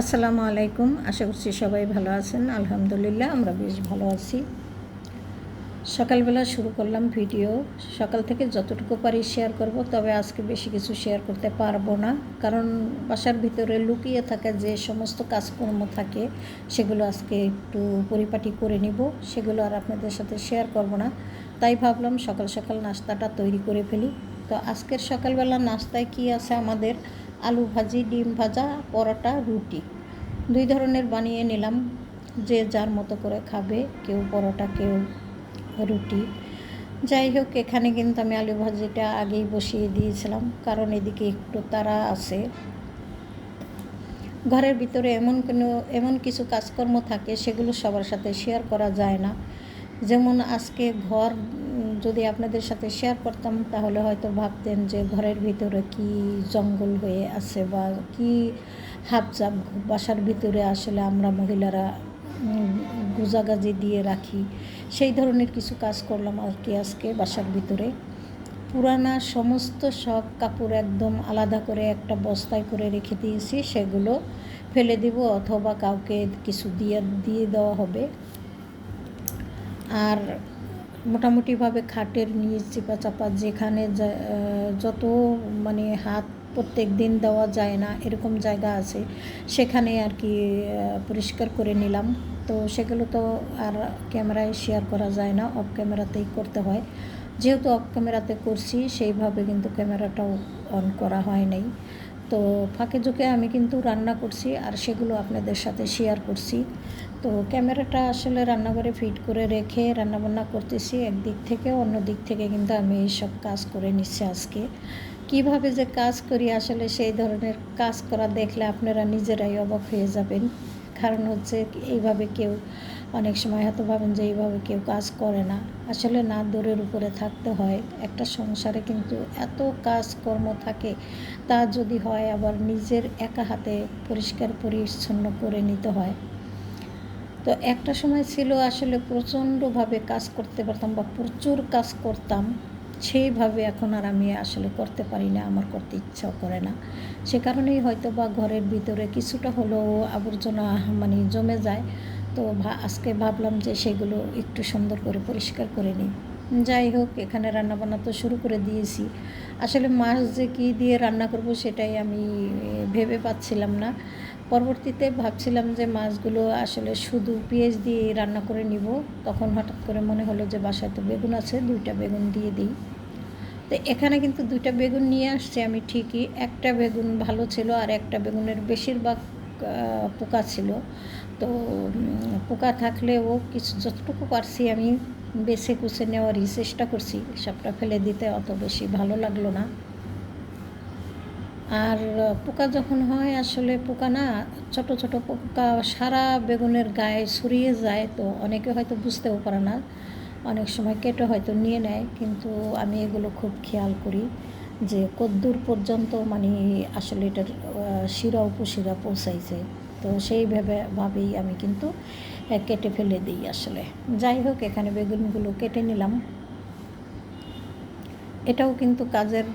আসসালামু আলাইকুম। আশা করছি সবাই ভালো আছেন। আলহামদুলিল্লাহ, আমরা বেশ ভালো আছি। সকালবেলা শুরু করলাম ভিডিও। সকাল থেকে যতটুকু পারি শেয়ার করব, তবে আজকে বেশি কিছু শেয়ার করতে পারব না। কারণ বাসার ভিতরে লুকিয়ে থাকা যে সমস্ত কাজকর্ম থাকে, সেগুলো আজকে একটু পরিপাটি করে নিব। সেগুলো আর আপনাদের সাথে শেয়ার করব না। তাই ভাবলাম সকাল সকাল নাস্তাটা তৈরি করে ফেলি। তো আজকের সকালবেলা নাস্তায় কি আছে আমাদের? আলু ভাজি, ডিম ভাজা, পরোটা, রুটি। দুই ধরনের বানিয়ে নিলাম। যে যার মতো করে খাবে, কেউ পরোটা, কেউ রুটি। যাই হোক, এখানে কিন্তু আমি আলু ভাজিটা আগেই বসিয়ে দিয়েছিলাম, কারণ এদিকে একটু তারা আছে। ঘরের ভিতরে এমন কোনো, এমন কিছু কাজকর্ম থাকে, সেগুলো সবার সাথে শেয়ার করা যায় না। যেমন আজকে ঘর যদি আপনাদের সাথে শেয়ার করতাম, তাহলে হয়তো ভাবতেন যে ঘরের ভিতরে কি জঙ্গল হয়ে আছে বা কি হাবজাব বাসার ভিতরে আসলে আমরা মহিলারা গুজাগাজি দিয়ে রাখি। সেই ধরনের কিছু কাজ করলাম আর কি আজকে বাসার ভিতরে। পুরানা সমস্ত সব কাপড় একদম আলাদা করে একটা বস্তায় করে রেখে দিয়েছি, সেগুলো ফেলে দিব অথবা কাউকে কিছু দিয়ে দিয়ে দেওয়া হবে। আর মোটামুটিভাবে খাটের নিচ চিপা চাপা যেখানে যত মানে হাত প্রত্যেক দিন দেওয়া যায় না, এরকম জায়গা আছে, সেখানে আর কি পরিষ্কার করে নিলাম। তো সেগুলো তো আর ক্যামেরায় শেয়ার করা যায় না অফ ক্যামেরাতেই করতে হয়। যেহেতু অফ ক্যামেরাতে করছি, সেইভাবে কিন্তু ক্যামেরাটাও অন করা হয় নাই। তো ফাঁকে ঝুঁকে আমি কিন্তু রান্না করছি, আর সেগুলো আপনাদের সাথে শেয়ার করছি। তো ক্যামেরাটা আসলে রান্নাঘরে ফিট করে রেখে রান্নাবান্না করতেছি একদিক থেকে, অন্য দিক থেকে কিন্তু আমি এইসব কাজ করে নিচ্ছি আজকে। কীভাবে যে কাজ করি আসলে সেই ধরনের কাজ করা দেখলে আপনারা নিজেরাই অবাক হয়ে যাবেন। কারণ হচ্ছে এইভাবে কেউ, অনেক সময় হয়তো ভাবেন যে এইভাবে কেউ কাজ করে না। আসলে না দূরের উপরে থাকতে হয়। একটা সংসারে কিন্তু এত কাজকর্ম থাকে, তা যদি হয় আবার নিজের একা হাতে পরিষ্কার পরিচ্ছন্ন করে নিতে হয়। তো একটা সময় ছিল আসলে প্রচণ্ডভাবে কাজ করতে পারতাম বা প্রচুর কাজ করতাম, সেইভাবে এখন আর আমি আসলে করতে পারি না, আমার করতে ইচ্ছাও করে না। সে কারণেই হয়তো বা ঘরের ভিতরে কিছুটা হলেও আবর্জনা মানে জমে যায়। তো আজকে ভাবলাম যে সেগুলো একটু সুন্দর করে পরিষ্কার করে নিই। যাই হোক, এখানে রান্নাবান্না তো শুরু করে দিয়েছি। আসলে মাছ যে কী দিয়ে রান্না করব সেটাই আমি ভেবে পাচ্ছিলাম না। পরবর্তীতে ভাবছিলাম যে মাছগুলো আসলে শুধু পেঁয়াজ দিয়ে রান্না করে নিব। তখন হঠাৎ করে মনে হলো যে বাসায় তো বেগুন আছে, দুইটা বেগুন দিয়ে দিই। তো এখানে কিন্তু দুইটা বেগুন নিয়ে আসছি আমি ঠিকই। একটা বেগুন ভালো ছিল আর একটা বেগুনের বেশিরভাগ পোকা ছিল। তো পোকা থাকলেও কিছু যতটুকু পারছি আমি বেছে কুচে নেওয়ারই চেষ্টা করছি। সবটা ফেলে দিতে অত বেশি ভালো লাগল না। আর পোকা যখন হয়, আসলে পোকা না, ছোট ছোট পোকা সারা বেগুনের গায়ে ছড়িয়ে যায় তো অনেকে হয়তো বুঝতেও পারে না। অনেক সময় কেটে হয়তো নিয়ে নেয়, কিন্তু আমি এগুলো খুব খেয়াল করি যে কদ্দূর পর্যন্ত মানে আসলে এটার শিরা, উপশিরা পৌঁছাইছে তো সেইভাবে ভাবেই আমি কিন্তু কেটে ফেলে দিই আসলে। যাই হোক, এখানে বেগুনগুলো কেটে নিলাম। এটাও কিন্তু কাজের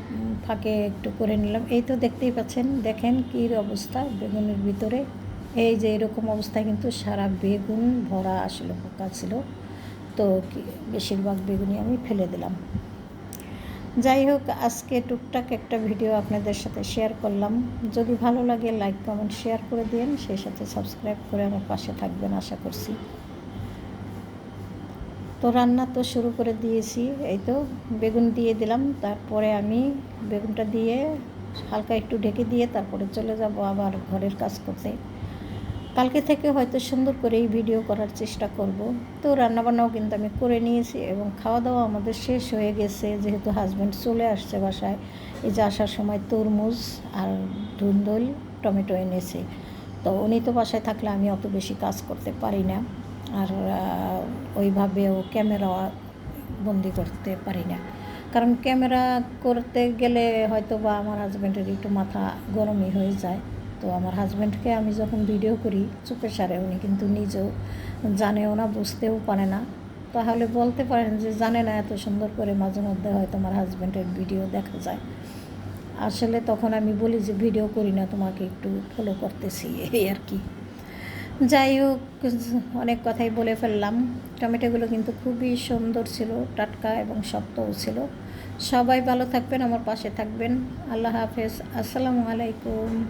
ফাঁকে একটু করে নিলাম। এই তো দেখতেই পাচ্ছেন, দেখেন কী অবস্থা বেগুনের ভিতরে। এই যে এরকম অবস্থায় কিন্তু সারা বেগুন ভরা আসলে পোকা ছিল। তো বেশিরভাগ বেগুনই আমি ফেলে দিলাম। যাই হোক, আজকে টুকটাক একটা ভিডিও আপনাদের সাথে শেয়ার করলাম। যদি ভালো লাগে, লাইক, কমেন্ট, শেয়ার করে দিন সেই সাথে সাবস্ক্রাইব করে আমার পাশে থাকবেন, আশা করছি। তো রান্না তো শুরু করে দিয়েছি, এই তো বেগুন দিয়ে দিলাম, তারপরে আমি বেগুনটা দিয়ে হালকা একটু ঢেকে দিয়ে তারপরে চলে যাব আবার ঘরের কাজ করতে। কালকে থেকে হয়তো সুন্দর করে এই ভিডিও করার চেষ্টা করব। তো রান্নাবান্নাও কিন্তু আমি করে নিয়েছি এবং খাওয়া দাওয়া আমাদের শেষ হয়ে গেছে, যেহেতু হাজব্যান্ড চলে আসছে বাসায়, এই যে আসার সময় তরমুজ আর ধুন্দল, টমেটো এনেছে। তো উনি তো বাসায় থাকলে আমি অত বেশি কাজ করতে পারি না। আর ওইভাবেও ক্যামেরা বন্দি করতে পারি না। কারণ ক্যামেরা করতে গেলে হয়তো বা আমার হাজব্যান্ডের একটু মাথা গরমই হয়ে যায়। তো আমার হাজব্যান্ডকে আমি যখন ভিডিও করি চুপে সারে উনি কিন্তু নিজেও জানেও না, বুঝতেও পারে না। তাহলে বলতে পারেন যে, জানে না, এত সুন্দর করে মাঝে মধ্যে হয়তো আমার হাজব্যান্ডের ভিডিও দেখা যায়। আসলে তখন আমি বলি যে, ভিডিও করি না, তোমাকে একটু ফলো করতেছি, এই আর কি। যাই হোক, অনেক কথাই বলে ফেললাম। টমেটোগুলো কিন্তু খুবই সুন্দর ছিল, টাটকা এবং শক্তও ছিল। সবাই ভালো থাকবেন, আমার পাশে থাকবেন। আল্লাহ হাফেজ, আসসালামু আলাইকুম।